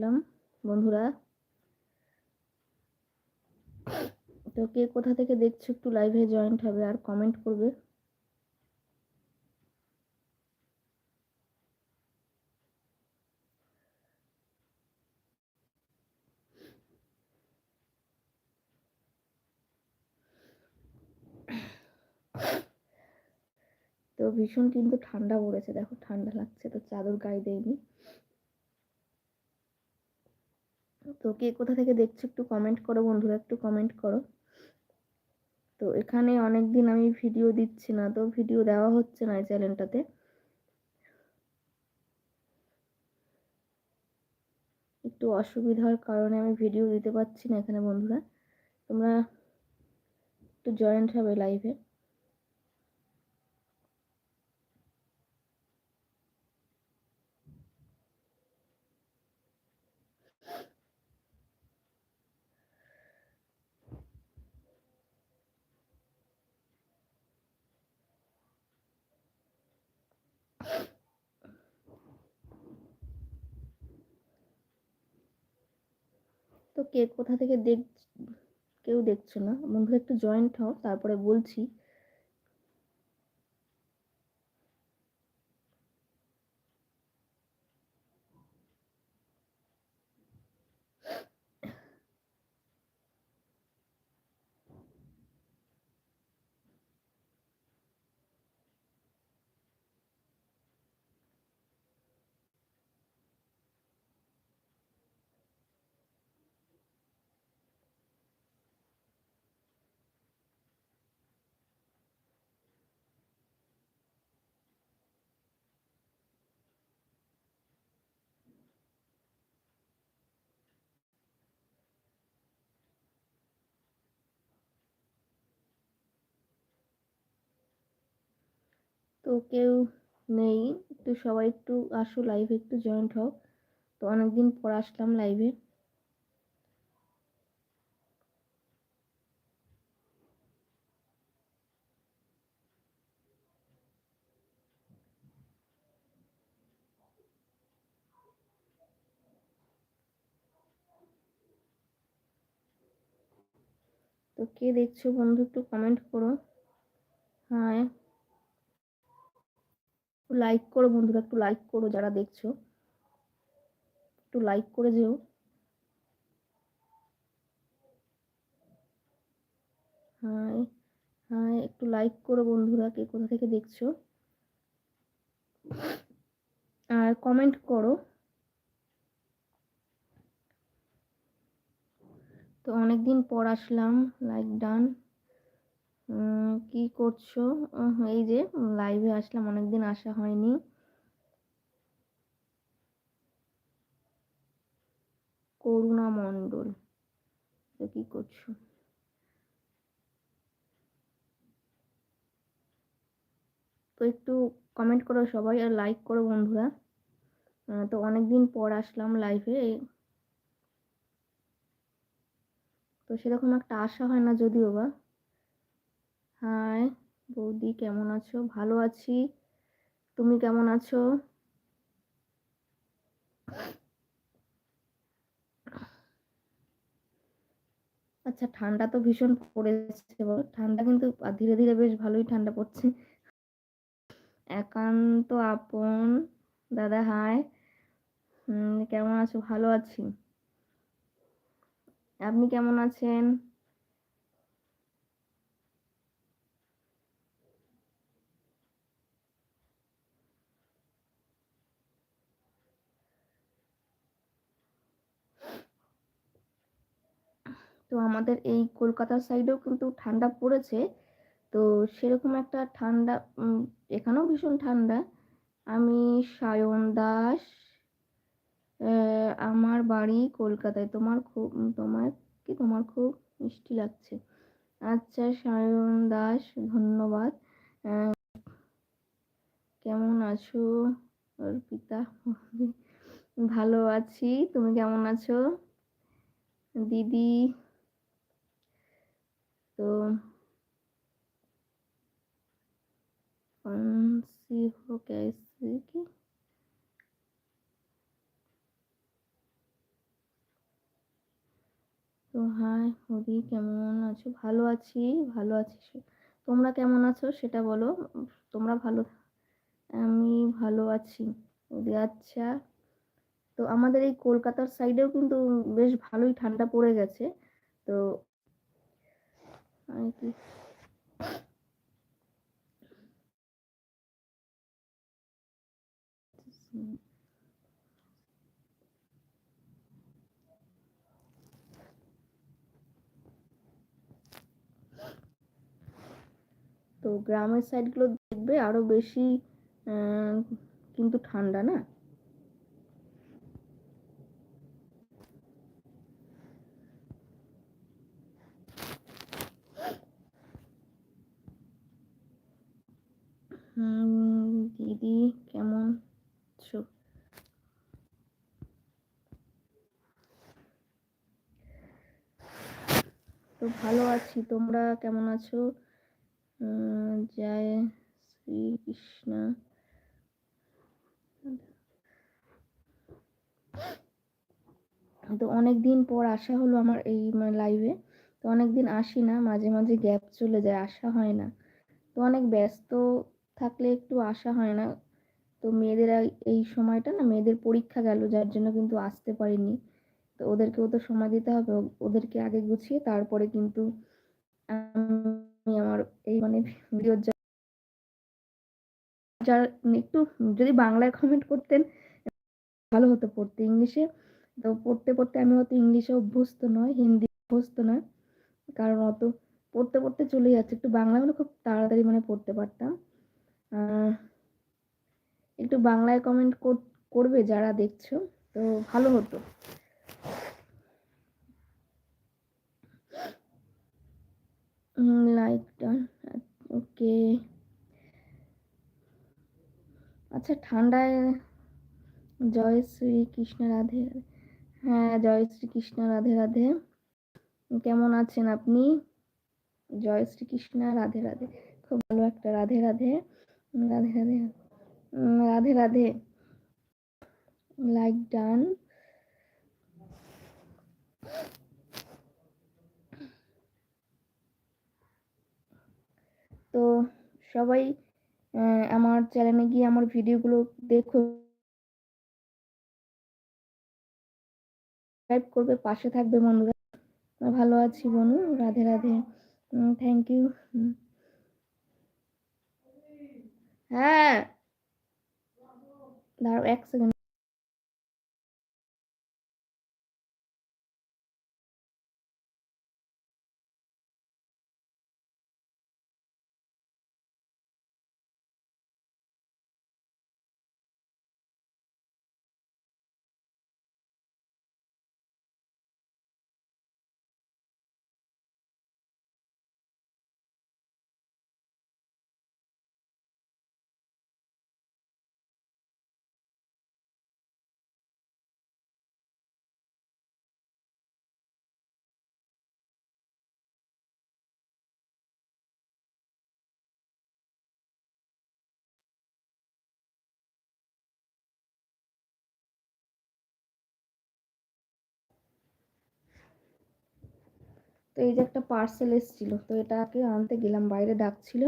আসলাম, বন্ধুরা। তো কে কোথা থেকে দেখছ একটু লাইভে জয়েন্ট হবে আর কমেন্ট করবে। তো ভীষণ কিন্তু ঠান্ডা পড়েছে, দেখো ঠান্ডা লাগছে, তো চাদর গায়ে দেয়নি তো কে কোথা থেকে দেখছ একটু কমেন্ট করো, বন্ধুরা একটু কমেন্ট করো। তো এখানে অনেক দিন আমি ভিডিও দিচ্ছি না, তো ভিডিও দেওয়া হচ্ছে না এই চ্যানেলটাতে একটু অসুবিধার কারণে আমি ভিডিও দিতে পারছি না এখানে, বন্ধুরা। তোমরা একটু জয়েন্ট হবে লাইভে তো কে কোথা থেকে দেখ কেউ দেখছে না। বন্ধুরা একটু জয়েন্ট হও তারপরে বলছি। তো কেউ নেই। একটু সবাই একটু আসো লাইভে একটু জয়েন্ট হও। তো অনেকদিন পর আসলাম লাইভে তো কে দেখছ বন্ধু, একটু কমেন্ট করো। হ্যাঁ একটু লাইক করো বন্ধুরা, একটু লাইক করো যারা দেখছ। একটু লাইক করে যেও। হাই হাই, একটু লাইক করো বন্ধুরা, কে কোথা থেকে দেখছ। আর কমেন্ট করো। তো অনেকদিন পর আসলাম লাইক ডান কি করছ? এই যে লাইভে আসলাম, অনেকদিন আসা হয়নি। করুণা মণ্ডল তো কি করছ? তো একটু কমেন্ট করো সবাই, আর লাইক করো বন্ধুরা। তো অনেকদিন পর আসলাম লাইভে তো সেরকম একটা আশা হয় না যদিও বা। হাই বৌদি কেমন আছো? ভালো আছি। তুমি কেমন আছো? আচ্ছা ঠান্ডা তো ভীষণ পড়েছে ঠান্ডা কিন্তু ধীরে ধীরে বেশ ভালোই ঠান্ডা পড়ছে। একান্ত আপন। দাদা হাই কেমন আছো? ভালো আছি। আপনি কেমন আছেন? তো আমাদের এই কলকাতার সাইডেও কিন্তু ঠান্ডা পড়েছে। তো সেরকম একটা ঠান্ডা এখানেও ভীষণ ঠান্ডা। আমি সায়ন দাস আমার বাড়ি কলকাতায়। তোমার খুব, তোমার কি? তোমার খুব মিষ্টি লাগছে। আচ্ছা সায়ন দাস, ধন্যবাদ। কেমন আছো? অর্পিতা, ভালো আছি। তুমি কেমন আছো? দিদি तो कौन सी हो कैसे की তো হাই হরি কেমন আছো ভালো আছি ভালো আছি তোমরা কেমন আছো সেটা বলো তোমরা ভালো আমি ভালো আছি ওদি আচ্ছা তো আমাদের এই কলকাতার সাইডেও কিন্তু বেশ ভালোই ঠান্ডা পড়ে গেছে তো তো গ্রামের সাইডগুলো দেখবে আরও বেশি কিন্তু ঠান্ডা না? দিদি, কেমন তো ভালো আছি, তোমরা কেমন আছো? জয় শ্রীকৃষ্ণ তো অনেক দিন পর আসা হলো আমার এই লাইভে তো অনেক দিন আসি না, মাঝে মাঝে গ্যাপ চলে যায়, আসা হয় না। তো অনেক ব্যস্ত থাকলে একটু আসা হয় না। তো মেয়েদের এই সময়টা না মেয়েদের পরীক্ষা গেল, যার জন্য কিন্তু আসতে পারিনি। তো ওদেরকেও তো সময় দিতে হবে ওদেরকে আগে গুছিয়ে তারপরে কিন্তু আমি আমার এই মানে যার একটু যদি বাংলায় কমেন্ট করতেন, ভালো হতো পড়তে ইংলিশে। তো পড়তে পড়তে আমি হয়তো ইংলিশে অভ্যস্ত নয়, হিন্দি অভ্যস্ত নয়। কারণ অত পড়তে পড়তে চলে যাচ্ছে। একটু বাংলা হলে খুব তাড়াতাড়ি মানে পড়তে পারতাম। একটু বাংলায় কমেন্ট করবে যারা দেখছ, তো ভালো হতো। লাইক ওকে আচ্ছা ঠান্ডায় জয় শ্রী কৃষ্ণ রাধে হ্যাঁ জয় শ্রী কৃষ্ণ রাধে রাধে। কেমন আছেন আপনি? জয় শ্রী কৃষ্ণ রাধে রাধে। খুব ভালো একটা রাধে রাধে। রাধে রাধে। রাধে রাধে। লাইক ডান তো সবাই আমার চ্যানেলে গিয়ে আমার ভিডিওগুলো দেখো। সাবস্ক্রাইব করবে, পাশে থাকবে বন্ধুরা। ভালো আছি বনু, রাধে রাধে। থ্যাংক ইউ হ্যাঁ। দাঁড়াও এক সেকেন্ড এই যে একটা পার্সেল এসেছিল, তো এটাকে আনতে গেলাম, বাইরে ডাকছিল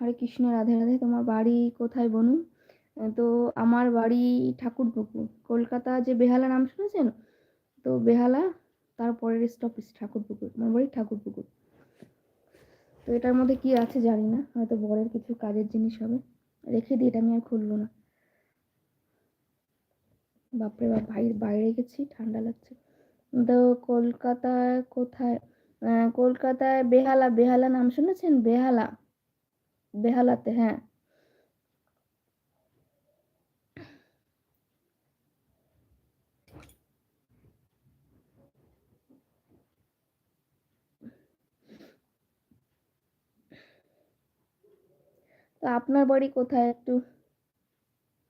হরে কৃষ্ণ, রাধে রাধে, তোমার বাড়ি কোথায় বনু? তো আমার বাড়ি ঠাকুরপুকুর, কলকাতা যে বেহালা নাম শুনেছেন? তো বেহালা তারপরের স্টপিস ঠাকুরপুকুর, আমার বাড়ি ঠাকুরপুকুর। তো এটার মধ্যে কি আছে জানি না, হয়তো বরের কিছু কাজের জিনিস হবে। রেখে দিই এটা আমি আর খুলবো না। বাপরে বাপ ভাই বাইরে গেছি, ঠান্ডা লাগছে। তো কলকাতায় কোথায়? কলকাতায় বেহালা বেহালা নাম শুনেছেন? বেহালা, বেহালাতে হ্যাঁ। তো আপনার বাড়ি কোথায়? একটু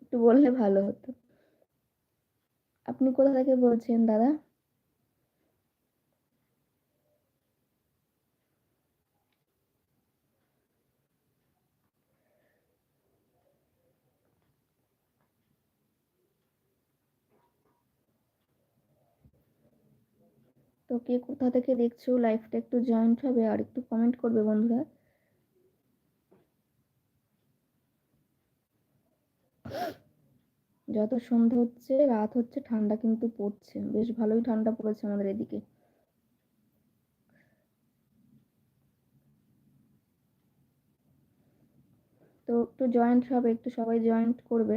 একটু বললে ভালো হতো। আপনি কোথা থেকে বলছেন, দাদা? তো কে কোথা থেকে দেখছ? লাইফটা একটু জয়েন্ট হবে আর একটু কমেন্ট করবে বন্ধুরা। যত সন্ধে হচ্ছে, রাত হচ্ছে, ঠান্ডা কিন্তু পড়ছে। বেশ ভালোই ঠান্ডা পড়েছে আমাদের এদিকে। তো একটু জয়েন্ট হবে, একটু সবাই জয়েন্ট করবে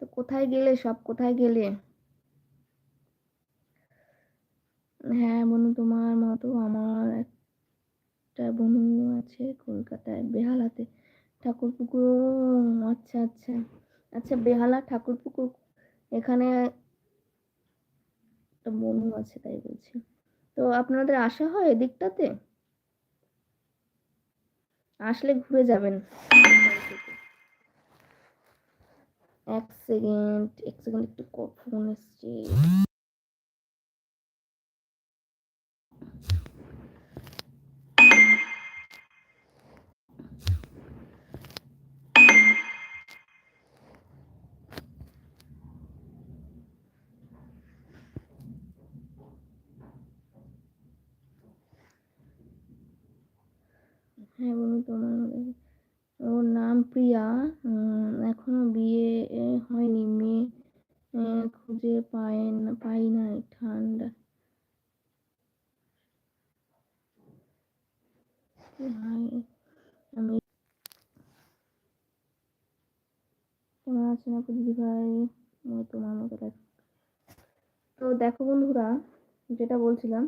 তো কোথায় গেলে, সব কোথায় গেলে? হ্যাঁ বনু তোমার মতো আমার একটা বনু আছে কলকাতায়, বেহালাতে। ঠাকুর পুকুর আচ্ছা আচ্ছা। আচ্ছা বেহালা ঠাকুর পুকুর এখানে একটা বনু আছে তাই বলছি। তো আপনাদের আসা হয় এদিকটাতে? আসলে ঘুরে যাবেন। এক সেকেন্ড এক সেকেন্ড একটু ফোন এসছে হ্যাঁ বলুন তোমার ওর নাম প্রিয়া। এখনও বিয়ে হয়নি। মেয়ে খুঁজে পায় না, পাই নাই ঠান্ডা। কেমন আছেন আপু দিদি ভাই? তোমার মতো তো দেখো বন্ধুরা, যেটা বলছিলাম,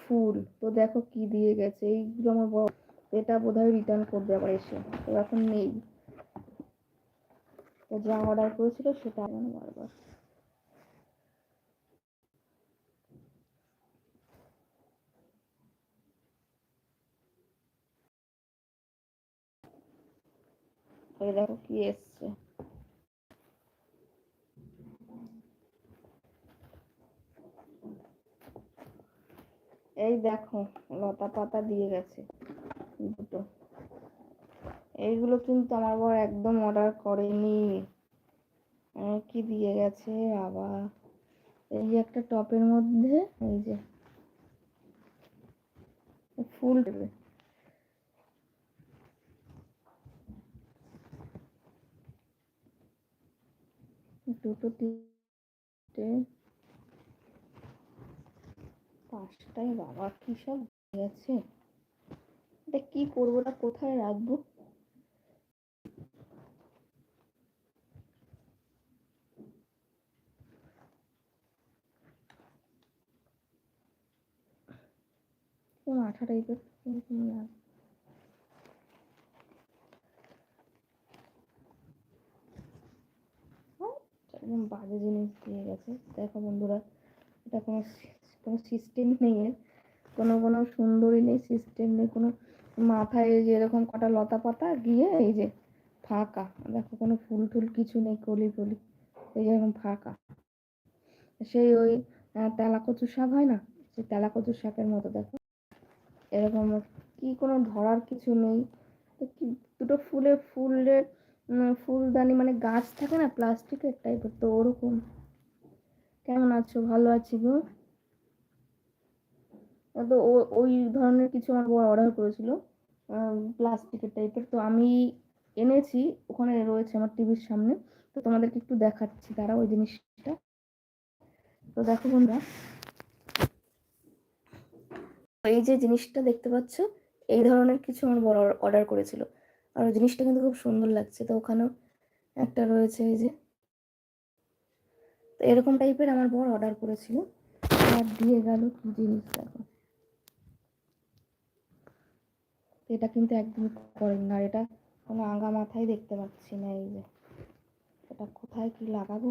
ফুল। তো দেখো কি দিয়ে গেছে, এইগুলো আমার বড় এটা বোধহয় রিটার্ন করবে আবার এসে। তো এখন নেই। তো যা অর্ডার করেছিল সেটা মানে বারবার। দেখো কি এসছে। এই দেখো, লতা পাতা দিয়ে গেছে। দুটো। এইগুলো কিন্তু আমার বর একদম অর্ডার করেনি। কি দিয়ে গেছে আবার এই যে একটা টপের মধ্যে, এই যে ফুল দেবে। দুটো তিনটে। পাঁচটায় বাবা, কি সব গেছে? এটা কি করব না, কোথায় রাখব? আঠা টাইপের একদম বাজে জিনিস দিয়ে গেছে। দেখো বন্ধুরা, এটা কোনো কোনো সিস্টেম নেই এর কোনো কোনো সুন্দরী নেই সিস্টেম নেই, কোনো মাথায় যে এরকম কটা লতা পাতা গিয়ে এই যে ফাঁকা। দেখো কোনো ফুল টুল কিছু নেই, কলি কলি। এই যে এরকম ফাঁকা। সেই ওই তেলা কচু শাক হয় না? সেই তেলা কচু শাকের মতো দেখো। এরকম কি কোনো ধরার কিছু নেই। দুটো ফুলের ফুলের ফুলদানি মানে গাছ থাকে না, প্লাস্টিকের টাইপের, তো ওরকম। কেমন আছো? ভালো আছি গো? তো ওই ধরনের কিছু আমার অর্ডার করেছিল। প্লাস্টিকের টাইপের তো আমি এনেছি, ওখানে রয়েছে আমার টিভির সামনে। তো তোমাদেরকে একটু দেখাচ্ছি তারা ওই জিনিসটা। তো দেখো বন্ধুরা। এই যে জিনিসটা দেখতে পাচ্ছ, এই ধরনের কিছু আমার বড় অর্ডার করেছিল। আর ওই জিনিসটা কিন্তু খুব সুন্দর লাগছে। তো ওখানেও একটা রয়েছে এই যে। তো এরকম টাইপের আমার বড় অর্ডার করেছিল। আর দিয়ে গেল কি জিনিস দেখো। এটা কিন্তু একদম করেন। না এটা কোনো আঙ্গা মাথায় দেখতে পাচ্ছি না এই যে। এটা কোথায় কি লাগাবো?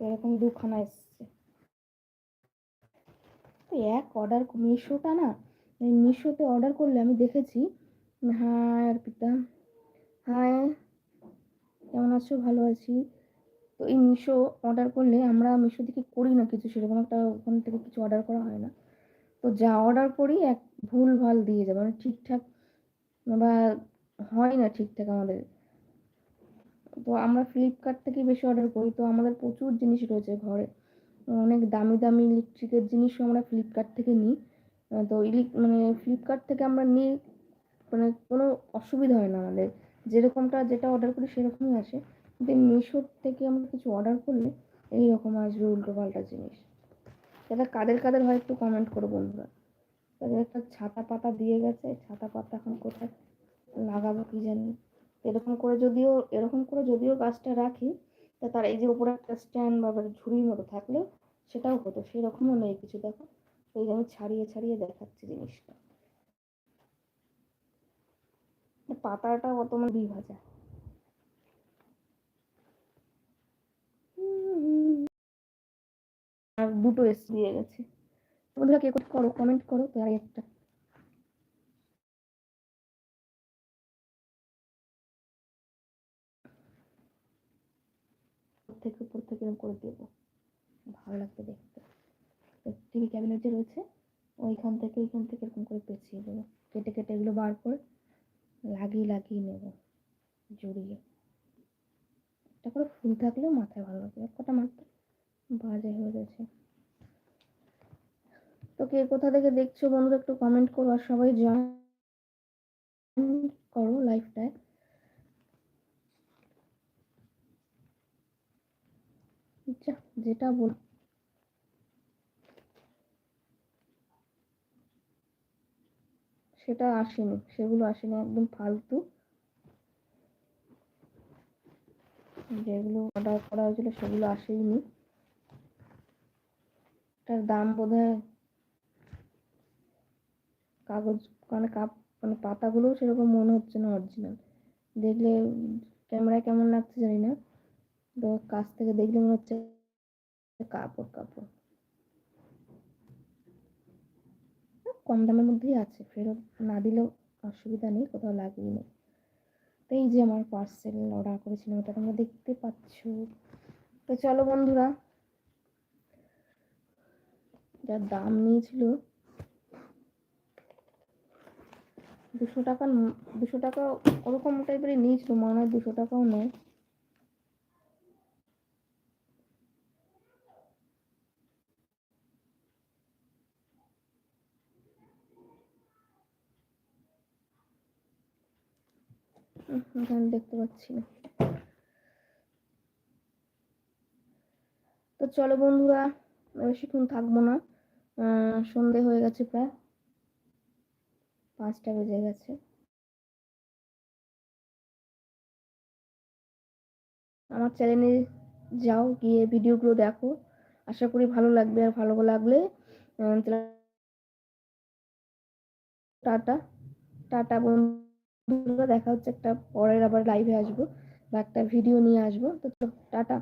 এরকম দুখানা এসছে। এক অর্ডার মিশোটা না, এই মিশোতে অর্ডার করলে আমি দেখেছি। হ্যাঁ আর পিতা হাই কেমন আছো? ভালো আছি। তো এই মিশো অর্ডার করলে আমরা মিশো থেকে করি না কিছু সেরকম একটা ওখান থেকে কিছু অর্ডার করা হয় না। তো যা অর্ডার করি এক ভুল ভালো দিয়ে যাবে মানে ঠিকঠাক বা হয় না ঠিকঠাক আমাদের। তো আমরা ফ্লিপকার্ট থেকে বেশি অর্ডার করি। তো আমাদের প্রচুর জিনিস রয়েছে ঘরে। অনেক দামি দামি ইলেকট্রিকের জিনিসও আমরা ফ্লিপকার্ট থেকে নিই। তো ইলেক মানে ফ্লিপকার্ট থেকে আমরা নিই মানে কোনো অসুবিধা হয় না আমাদের। যেরকমটা যেটা অর্ডার করি সেরকমই আসে। কিন্তু মিশোর থেকে আমরা কিছু অর্ডার করলে এইরকম আসবে উল্টো পাল্টা জিনিস। সেটা কাদের কাদের হয় একটু কমেন্ট করো বন্ধুরা। তাদের একটা ছাতা পাতা দিয়ে গেছে। ছাতা পাতা এখন কোথায় লাগাবো কি জানি। এরকম করে যদিও, এরকম করে যদিও গাছটা রাখি, তা তার এই যে উপরে একটা স্ট্যান্ড বা ঝুড়ির মতো থাকলেও সেটাও হতো। সেরকমও নেই কিছু, দেখো। এই আমি ছাড়িয়ে ছাড়িয়ে দেখাচ্ছি জিনিসটা। পাতাটা অত মানে দুই ভাজা। আর দুটো এস দিয়ে গেছে। বন্ধুরা কে করো? কমেন্ট করো, তো আর একটা। থেকে উপর থেকে এরকম করে দেবো। ভালো লাগবে দেখতে। টিভি ক্যাবিনেট যে রয়েছে, ওইখান থেকে এইখান থেকে এরকম করে পেঁচিয়ে দেবো। কেটে কেটে এগুলো বার করে লাগিয়ে লাগিয়ে নেব, জড়িয়ে। একটা করে ফুল থাকলেও মাথায় ভালো লাগবে। এক কটা মাথা বাজে হয়ে গেছে। তো কে কোথা থেকে দেখছ বন্ধুরা একটু কমেন্ট করো আর সবাই জয়েন করো লাইফটায় যেটা বল সেটা আসেনি, সেগুলো আসেনি, একদম ফালতু। যেগুলো অর্ডার করা হয়েছিল সেগুলো আসেইনি। তার দাম বোধ হয় কাগজ মানে কাপ মানে পাতাগুলোও সেরকম মনে হচ্ছে না অরিজিনাল দেখলে ক্যামেরায় কেমন লাগছে জানি না। তো কাছ থেকে দেখলে মনে হচ্ছে কাপড় কাপড়। কম দামের মধ্যেই আছে। ফেরত না দিলেও অসুবিধা নেই, কোথাও লাগিয়ে নেই। তো এই যে আমার পার্সেল অর্ডার করেছিলাম ওটা তোমরা দেখতে পাচ্ছ। তো চলো বন্ধুরা, যার দাম নিয়েছিল দুশো টাকা দুশো টাকা ওরকম টাইপেরই নিয়েছিল, মনে হয় দুশো টাকাও এখানে দেখতে পাচ্ছি তো চলো বন্ধুরা বেশিক্ষণ থাকব না। সন্ধে হয়ে গেছে প্রায়। পাঁচটা বেজে গেছে। আমার চ্যানেলে যাও, গিয়ে ভিডিওগুলো দেখো। আশা করি ভালো লাগবে, আর ভালো লাগলে টাটা। টাটা, বন্ধুরা, দেখা হচ্ছে একটা পরের আবার লাইভে আসব, বা একটা ভিডিও নিয়ে আসব। তো টাটা।